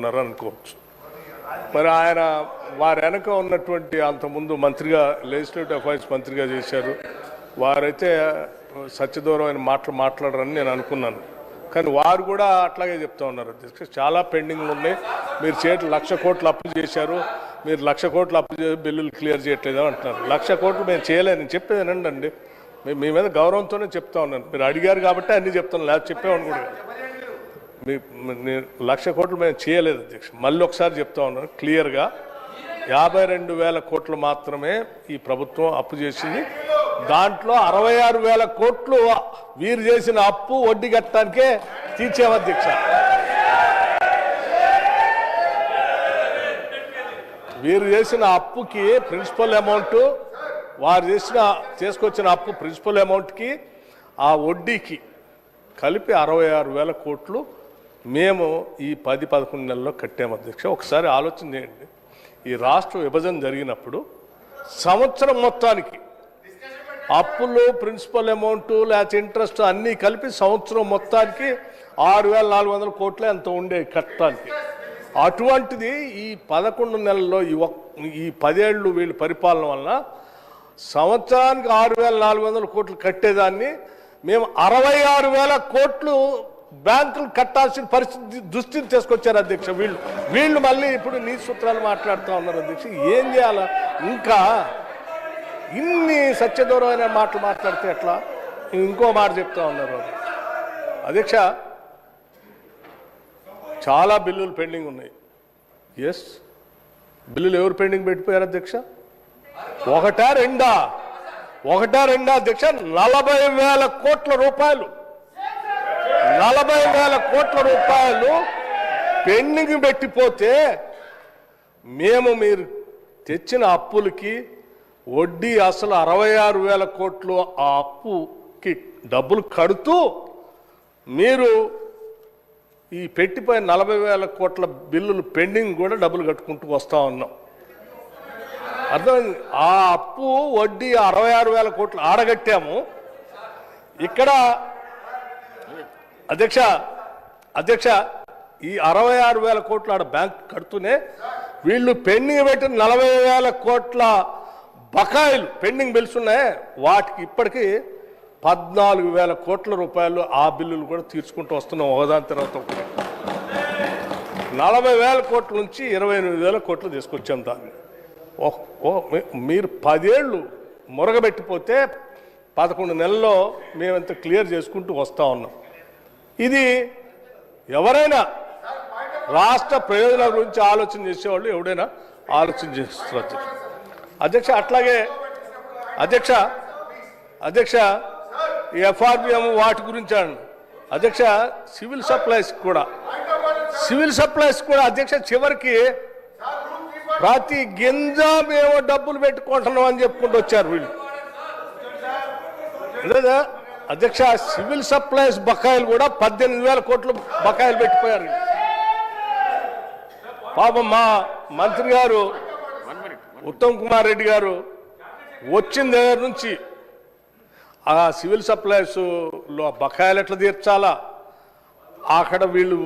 ఉన్నారు అనుకోవచ్చు మరి ఆయన వారి వెనక ఉన్నటువంటి అంతకుముందు మంత్రిగా లెజిస్లేటివ్ అఫైర్స్ మంత్రిగా చేశారు. వారైతే సత్యదూరమైన మాటలు మాట్లాడరని నేను అనుకున్నాను. కానీ వారు కూడా అట్లాగే చెప్తా ఉన్నారు. చాలా పెండింగ్లు ఉన్నాయి. మీరు చేతి లక్ష కోట్లు అప్పు చేశారు. మీరు లక్ష కోట్లు అప్పు బిల్లులు క్లియర్ చేయట్లేదు అంటున్నారు. లక్ష కోట్లు మేము చేయలేదు. నేను చెప్పేది వినండి మీ మీ మీద గౌరవంతోనే చెప్తా ఉన్నాను. మీరు అడిగారు కాబట్టి అన్నీ చెప్తాను. లేదా చెప్పేవాడు కూడా మీ నేను లక్ష కోట్లు మేము చేయలేదు అధ్యక్ష. మళ్ళీ ఒకసారి చెప్తా ఉన్నాను క్లియర్గా యాభై రెండు వేల కోట్లు మాత్రమే ఈ ప్రభుత్వం అప్పు చేసింది. దాంట్లో అరవై ఆరు వేల కోట్లు వీరు చేసిన అప్పు వడ్డీ కట్టడానికే తీర్చాము అధ్యక్ష. వీరు చేసిన అప్పుకి ప్రిన్సిపల్ అమౌంట్ వారు చేసిన తీసుకొచ్చిన అప్పు ప్రిన్సిపల్ అమౌంట్కి ఆ వడ్డీకి కలిపి అరవై ఆరు వేల కోట్లు మేము ఈ పది పదకొండు నెలల్లో కట్టాము అధ్యక్ష. ఒకసారి ఆలోచన చేయండి. ఈ రాష్ట్ర విభజన జరిగినప్పుడు సంవత్సరం మొత్తానికి అప్పులు ప్రిన్సిపల్ అమౌంట్ లేకపోతే ఇంట్రెస్ట్ అన్నీ కలిపి సంవత్సరం మొత్తానికి ఆరు వేల నాలుగు వందల కోట్లు ఎంత ఉండే కట్టడానికి అటువంటిది ఈ పదకొండు నెలల్లో ఈ ఒక్- ఈ పదేళ్ళు వీళ్ళ పరిపాలన వలన సంవత్సరానికి ఆరు వేల నాలుగు వందల కోట్లు కట్టేదాన్ని మేము అరవై ఆరు వేల కోట్లు బ్యాంకులు కట్టాల్సిన పరిస్థితి దుస్థితి తీసుకొచ్చారు అధ్యక్ష వీళ్ళు. వీళ్ళు మళ్ళీ ఇప్పుడు నీ సూత్రాలు మాట్లాడుతూ ఉన్నారు అధ్యక్ష. ఏం చేయాలా? ఇంకా ఇన్ని సత్యదూరమైన మాటలు మాట్లాడితే ఎట్లా? ఇంకో మాట చెప్తా ఉన్నారు. అధ్యక్ష చాలా బిల్లులు పెండింగ్ ఉన్నాయి. ఎస్ బిల్లులు ఎవరు పెండింగ్ పెట్టిపోయారు అధ్యక్ష? ఒకటా రెండా? ఒకటా రెండా అధ్యక్ష? నలభై వేల కోట్ల రూపాయలు. నలభై వేల కోట్ల రూపాయలు పెండింగ్ పెట్టిపోతే మేము మీరు తెచ్చిన అప్పులకి వడ్డీ అసలు అరవై ఆరు వేల కోట్లు ఆ అప్పుకి డబ్బులు కడుతూ మీరు ఈ పెట్టిపోయిన నలభై వేల కోట్ల బిల్లులు పెండింగ్ కూడా డబ్బులు కట్టుకుంటూ వస్తూ ఉన్నాం. అర్థమైంది? ఆ అప్పు వడ్డీ అరవై ఆరు వేల కోట్లు ఆడగట్టాము. ఇక్కడ అధ్యక్ష అధ్యక్ష ఈ అరవై ఆరు వేల కోట్ల ఆడ బ్యాంక్ కడుతూనే వీళ్ళు పెండింగ్ పెట్టిన నలభై వేల కోట్ల బకాయిలు పెండింగ్ బిల్స్ ఉన్నాయి. వాటికి ఇప్పటికీ పద్నాలుగు వేల కోట్ల రూపాయలు ఆ బిల్లులు కూడా తీర్చుకుంటూ వస్తున్నాం ఒకదాని తర్వాత ఒకటి. నలభై వేల కోట్ల నుంచి ఇరవై ఎనిమిది వేల కోట్లు తీసుకొచ్చాం దాన్ని. మీరు పదేళ్ళు మురగబెట్టిపోతే పదకొండు నెలల్లో మేమంత క్లియర్ చేసుకుంటూ వస్తూ ఉన్నాం. ఇది ఎవరైనా రాష్ట్ర ప్రయోజనాల గురించి ఆలోచన చేసేవాళ్ళు ఎవడైనా ఆలోచన చేస్తారు అధ్యక్ష. అధ్యక్ష అట్లాగే అధ్యక్ష అధ్యక్ష ఎఫ్ఆర్బిఎం వాటి గురించి అధ్యక్ష సివిల్ సప్లైస్ కూడా. సివిల్ సప్లైస్ కూడా అధ్యక్ష చివరికి ప్రతి గింజ మేము డబ్బులు పెట్టుకుంటున్నాం అని చెప్పుకుంటూ వచ్చారు వీళ్ళు. లేదా అధ్యక్ష సివిల్ సప్లైస్ బకాయిలు కూడా పద్దెనిమిది వేల కోట్లు బకాయిలు పెట్టిపోయారు. పాపం మా మంత్రి గారు ఉత్తమ్ కుమార్ రెడ్డి గారు వచ్చిన దగ్గర నుంచి ఆ సివిల్ సప్లైస్లో బకాయిలు ఎట్లా తీర్చాలా? అక్కడ వీళ్ళు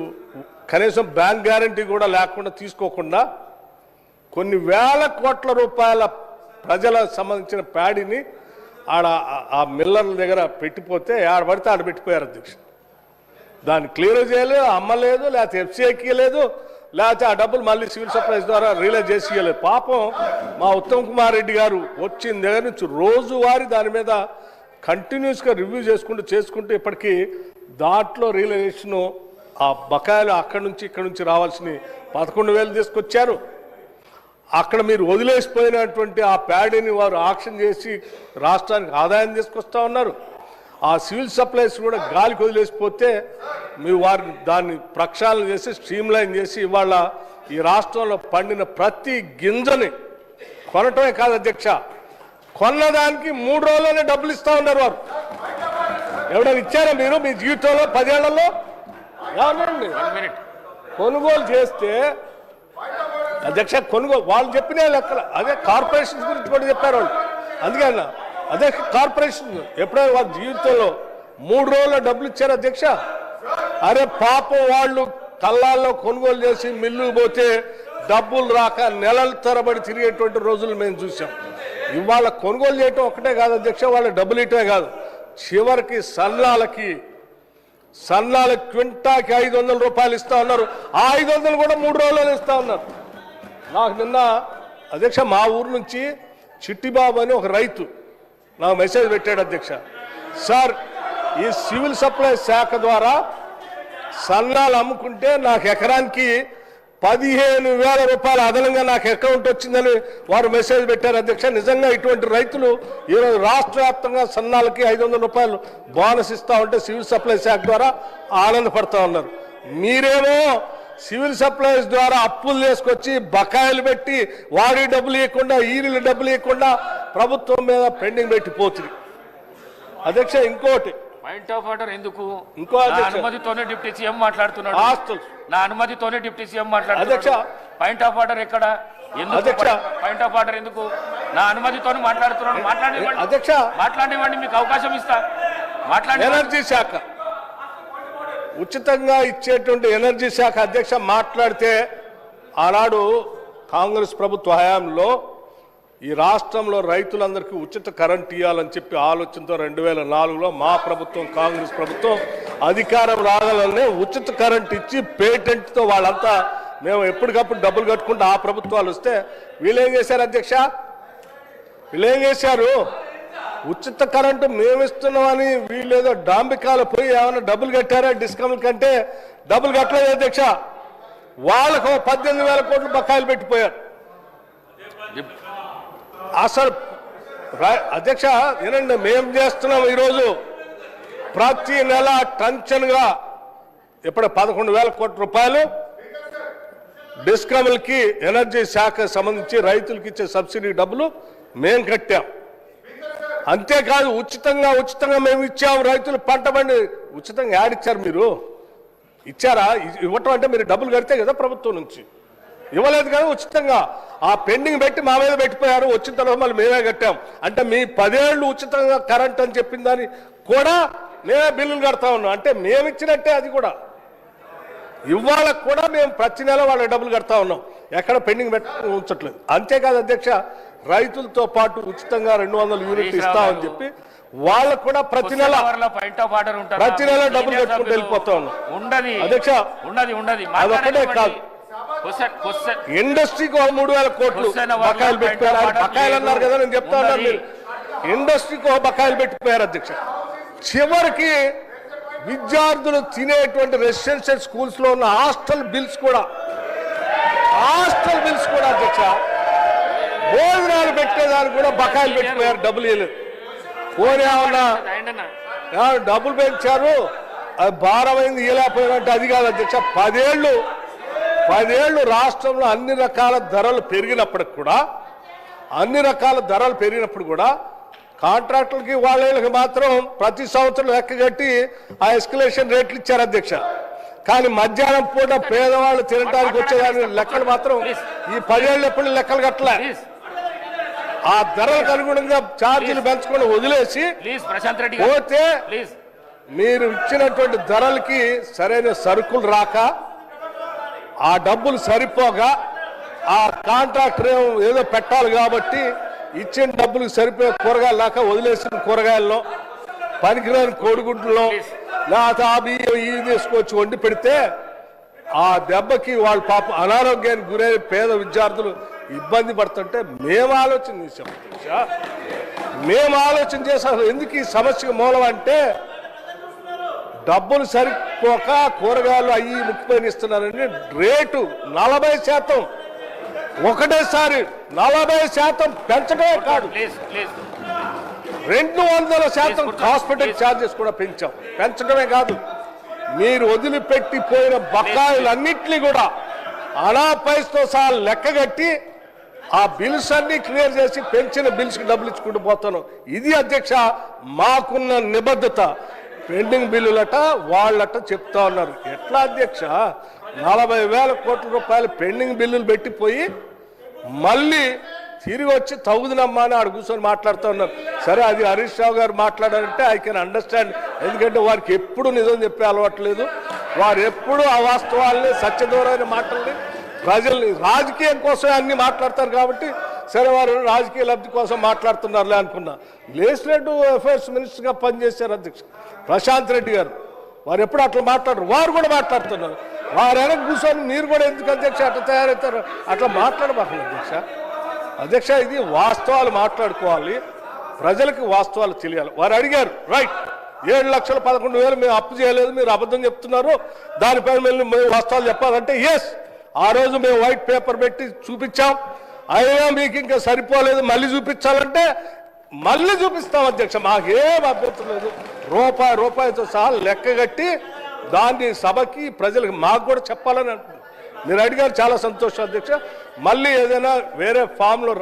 కనీసం బ్యాంక్ గ్యారంటీ కూడా లేకుండా తీసుకోకుండా కొన్ని వేల కోట్ల రూపాయల ప్రజల సంబంధించిన ప్యాడీని ఆడ ఆ- మిల్లర్ల దగ్గర పెట్టిపోతే ఆడ పడితే ఆడ పెట్టిపోయారు అధ్యక్షుడు. దాన్ని క్లియర్ చేయలేదు అమ్మలేదు లేకపోతే ఎఫ్సీఐకి లేదు లేకపోతే ఆ డబ్బులు మళ్ళీ సివిల్ సప్లైస్ ద్వారా రిలీజ్ చేసి ఇవ్వలేదు. పాపం మా ఉత్తమ్ కుమార్ రెడ్డి గారు వచ్చిన దగ్గర నుంచి రోజువారీ దాని మీద కంటిన్యూస్గా రివ్యూ చేసుకుంటూ చేసుకుంటూ ఇప్పటికీ దాంట్లో రియలైజేషను ఆ బకాయిలు అక్కడి నుంచి ఇక్కడి నుంచి రావాల్సిన పదకొండు వేలు తీసుకొచ్చారు. అక్కడ మీరు వదిలేసిపోయినటువంటి ఆ ప్యాడీని వారు ఆక్షన్ చేసి రాష్ట్రానికి ఆదాయం తీసుకొస్తా ఉన్నారు. ఆ సివిల్ సప్లైస్ కూడా గాలికి వదిలేసిపోతే మీరు వారిని దాన్ని ప్రక్షాళన చేసి స్ట్రీమ్లైన్ చేసి ఇవాళ ఈ రాష్ట్రంలో పండిన ప్రతి గింజని కొనటమే కాదు అధ్యక్ష కొన్నదానికి మూడు రోజుల్లోనే డబ్బులు ఇస్తా ఉన్నారు వారు. ఎవరైనా ఇచ్చారా మీరు మీ జీవితంలో పదేళ్ళలో? కొనుగోలు చేస్తే అధ్యక్ష కొనుగోలు వాళ్ళు చెప్పిన లెక్కలు. అదే కార్పొరేషన్స్ గురించి కూడా చెప్పారు వాళ్ళు. అందుకే అన్న. అదే కార్పొరేషన్. ఎప్పుడైనా వాళ్ళ జీవితంలో మూడు రోజుల్లో డబ్బులు ఇచ్చారు అధ్యక్ష. అరే పాపం వాళ్ళు కళ్ళాల్లో కొనుగోలు చేసి మిల్లు పోతే డబ్బులు రాక నెలల తరబడి తిరిగేటువంటి రోజులు మేము చూసాం ఇవాళ కొనుగోలు చేయటం ఒకటే కాదు అధ్యక్ష వాళ్ళ డబ్బులు ఇటమే కాదు. చివరికి సన్నాలకి సన్నాల క్వింటాకి ఐదు రూపాయలు ఇస్తా ఉన్నారు. ఆ ఐదు వందలు కూడా మూడు రోజులు ఇస్తా ఉన్నారు. నాకు నిన్న అధ్యక్ష మా ఊరు నుంచి చిట్టిబాబు అని ఒక రైతు నాకు మెసేజ్ పెట్టాడు అధ్యక్ష. సార్ ఈ సివిల్ సప్లై శాఖ ద్వారా సన్నాలు అమ్ముకుంటే నాకు ఎకరానికి పదిహేను వేల రూపాయలు అదనంగా నాకు అకౌంట్ వచ్చిందని వారు మెసేజ్ పెట్టారు అధ్యక్ష. నిజంగా ఇటువంటి రైతులు ఈరోజు రాష్ట్ర వ్యాప్తంగా సన్నాలకి ఐదు వందల రూపాయలు బోనస్ ఇస్తా ఉంటే సివిల్ సప్లై శాఖ ద్వారా ఆనందపడతా ఉన్నారు. మీరేమో సివిల్ సప్లైస్ ద్వారా అప్పులు తీసుకొచ్చి బకాయిలు పెట్టి వాడి డబ్బులు ఇవ్వకుండా ఈరిలు డబ్బులు ఇవ్వకుండా ప్రభుత్వం మీద పెండింగ్ పెట్టిపోతుంది అధ్యక్ష ఇంకోటి. పాయింట్ ఆఫ్ ఆర్డర్ ఎందుకు? ఇంకో. అనుమతితోనే డిప్యూటీ సీఎం మాట్లాడుతున్నాడు. ఆస్తులు. నా అనుమతితోనే డిప్యూటీ సీఎం అధ్యక్ష. మాట్లాడుతున్నాడు పాయింట్ ఆఫ్ ఆర్డర్ ఎక్కడ? ఎందుకు. పాయింట్ ఆఫ్ ఆర్డర్ ఎందుకు? నా అనుమతితోనే మాట్లాడుతున్నాడు. మాట్లాడివ్వండి అధ్యక్ష. మాట్లాడివ్వండి మీకు అవకాశం ఇస్తా. మాట్లాడి ఎనర్జీ శాఖ. ఉచితంగా ఇచ్చేటువంటి ఎనర్జీ శాఖ అధ్యక్ష మాట్లాడితే ఆనాడు కాంగ్రెస్ ప్రభుత్వ హయాంలో ఈ రాష్ట్రంలో రైతులందరికీ ఉచిత కరెంట్ ఇవ్వాలని చెప్పి ఆలోచనతో రెండు వేల నాలుగులో మా ప్రభుత్వం కాంగ్రెస్ ప్రభుత్వం అధికారం రాగలనే ఉచిత కరెంట్ ఇచ్చి పేటెంట్తో వాళ్ళంతా మేము ఎప్పటికప్పుడు డబ్బులు కట్టుకుంటూ ఆ ప్రభుత్వాలు వస్తే వీళ్ళేం చేశారు అధ్యక్ష? వీళ్ళేం చేశారు? ఉచిత కరెంటు మేము ఇస్తున్నామని వీళ్ళు ఏదో డాంబికాలు పోయి ఏమైనా డబ్బులు కట్టారా డిస్కౌంట్ కంటే? డబ్బులు కట్టలేదు అధ్యక్ష. వాళ్ళకు పద్దెనిమిది వేల కోట్లు బకాయిలు పెట్టిపోయారు. అసలు అధ్యక్ష వినండి మేము చేస్తున్నాం ఈరోజు ప్రతి నెల టంచన్గా ఇప్పుడు పదకొండు వేల కోట్ల రూపాయలు డిస్కమ్లకి ఎనర్జీ శాఖ సంబంధించి రైతులకు ఇచ్చే సబ్సిడీ డబ్బులు మేము కట్టాం. అంతేకాదు ఉచితంగా ఉచితంగా మేము ఇచ్చాము రైతులు పంట పండి ఉచితంగా యాడిచ్చారు మీరు? ఇచ్చారా? ఇవ్వటం అంటే మీరు డబ్బులు కడితే కదా ప్రభుత్వం నుంచి. ఇవ్వలేదు కదా ఉచితంగా. ఆ పెండింగ్ పెట్టి మా మీద పెట్టిపోయారు. వచ్చిన తర్వాత మళ్ళీ మేమే కట్టాం. అంటే మీ పదేళ్ళు ఉచితంగా కరెంట్ అని చెప్పిందని దాన్ని కూడా మేమే బిల్లులు కడతా ఉన్నాం. అంటే మేము ఇచ్చినట్టే అది కూడా. ఇవాళ కూడా మేము ప్రతి నెల వాళ్ళ డబ్బులు కడతా ఉన్నాం. ఎక్కడ పెండింగ్ పెట్ట ఉంచట్లేదు. అంతేకాదు అధ్యక్ష రైతులతో పాటు ఉచితంగా రెండు వందల యూనిట్లు ఇస్తామని చెప్పి వాళ్ళకు కూడా ప్రతి నెల ప్రతి నెల డబ్బులు కట్టుకుంటూ వెళ్ళిపోతా ఉన్నాం. ఉండదు. అధ్యక్ష, ఉండదు ఉండదు. అదొక్కటే కాదు. ఇండస్ట్రీకి మూడు వేల కోట్లు బకాయిలు పెట్టిపోయారు బకాయిలు అన్నారు కదా నేను చెప్తా ఉన్నది. మీరు. ఇండస్ట్రీకి ఒక బకాయిలు పెట్టిపోయారు అధ్యక్ష. చివరికి విద్యార్థులు తినేటువంటి రెసిడెన్షియల్ స్కూల్స్లో ఉన్న హాస్టల్ బిల్స్ కూడా. హాస్టల్ బిల్స్ కూడా అధ్యక్ష. భోజనాలు పెట్టేదానికి కూడా బకాయిలు పెట్టిపోయారు డబ్బులు ఇవ్వలేదు పోనీ ఏమన్నా డబ్బులు పెంచారు? అది భారమైంది ఇలాపోయినట్టు అది కాదు అధ్యక్ష. పదేళ్ళు పదేళ్ళు రాష్ట్రంలో అన్ని రకాల ధరలు పెరిగినప్పటికి కూడా అన్ని రకాల ధరలు పెరిగినప్పుడు కూడా కాంట్రాక్టులకి వాళ్ళకి మాత్రం ప్రతి సంవత్సరం లెక్క కట్టి ఆ ఎస్కలేషన్ రేట్లు ఇచ్చారు అధ్యక్ష. కానీ మధ్యాహ్నం పూట పేదవాళ్ళు తినడానికి వచ్చేదాని లెక్కలు మాత్రం ఈ పదేళ్ళు ఎప్పుడు లెక్కలు కట్టలే. ఆ ధరలకు అనుగుణంగా ఛార్జీలు పెంచుకొని వదిలేసి పోతే మీరు ఇచ్చినటువంటి ధరలకి సరైన సరుకులు రాక ఆ డబ్బులు సరిపోగా ఆ కాంట్రాక్టర్ ఏదో పెట్టాలి కాబట్టి ఇచ్చిన డబ్బులకు సరిపోయే కూరగాయలు దాకా వదిలేసిన కూరగాయల్లో పనికిరాని కోడిగుడ్లలో లేకపోతే ఆ బియ్యం ఇవి తీసుకొచ్చి వండి పెడితే ఆ దెబ్బకి వాళ్ళ పాప అనారోగ్యానికి గురైన పేద విద్యార్థులు ఇబ్బంది పడుతుంటే మేము ఆలోచన చేసాం. మేము ఆలోచన చేసి ఎందుకు ఈ సమస్యకు మూలం అంటే డబ్బులు సరిపోక కూరగాయలు అయ్యి ముక్కిపోయిన ఇస్తున్నారని రేటు నలభై శాతం. ఒకటేసారి నలభై శాతం పెంచడమే కాదు. రెండు వందల శాతం హాస్పిటల్ ఛార్జెస్ కూడా పెంచాం. పెంచడమే కాదు. మీరు వదిలిపెట్టి పోయిన బకాయిలన్నింటినీ కూడా అనా పైసతో సహా లెక్కగట్టి ఆ బిల్స్ అన్ని క్లియర్ చేసి పెంచిన బిల్స్కి డబ్బులు ఇచ్చుకుంటూ పోతాను. ఇది అధ్యక్ష మాకున్న నిబద్ధత. పెండింగ్ బిల్లులట వాళ్ళట చెప్తా ఉన్నారు. ఎట్లా అధ్యక్ష? నలభై వేల కోట్ల రూపాయలు పెండింగ్ బిల్లులు పెట్టిపోయి మళ్ళీ తిరిగి వచ్చి తగుదనమ్మా అని ఆడు కూర్చొని మాట్లాడుతూ ఉన్నారు. సరే అది హరీష్ రావు గారు మాట్లాడారంటే ఐ కెన్ అండర్స్టాండ్. ఎందుకంటే వారికి ఎప్పుడు నిజం చెప్పే అలవాట్లేదు వారు ఎప్పుడూ అవాస్తవాల్ని సత్యదూరమైన మాటల్ని ప్రజల్ని రాజకీయం కోసం అన్ని మాట్లాడతారు కాబట్టి సరే వారు రాజకీయ లబ్ధి కోసం మాట్లాడుతున్నారులే అనుకున్నా. లెజిస్లేటివ్ అఫైర్స్ మినిస్టర్గా పనిచేశారు అధ్యక్ష. ప్రశాంత్ రెడ్డి గారు. వారు ఎప్పుడు అట్లా మాట్లాడరు. వారు కూడా మాట్లాడుతున్నారు. వారు వెనక కూర్చొని మీరు కూడా ఎందుకు అధ్యక్ష అట్లా తయారవుతారు? అట్లా మాట్లాడబాకండి అధ్యక్ష. అధ్యక్ష ఇది వాస్తవాలు మాట్లాడుకోవాలి. ప్రజలకు వాస్తవాలు తెలియాలి. వారు అడిగారు రైట్ ఏడు లక్షల పదకొండు వేలు మేము అప్పు చేయలేదు మీరు అబద్ధం చెప్తున్నారు. దానిపైన మేము మేము వాస్తవాలు చెప్పాలంటే ఎస్ ఆ రోజు మేము వైట్ పేపర్ పెట్టి చూపించాం. అయినా మీకు ఇంకా సరిపోలేదు. మళ్ళీ చూపించాలంటే మళ్ళీ చూపిస్తాం అధ్యక్ష. మాకేం అభ్యంతరం లేదు. రూపాయి రూపాయితో సహా లెక్క కట్టి దాన్ని సభకి ప్రజలకు మాకు కూడా చెప్పాలని అంటున్నాను మీరు అడిగారు చాలా సంతోషం అధ్యక్ష. మళ్ళీ ఏదైనా వేరే ఫామ్లో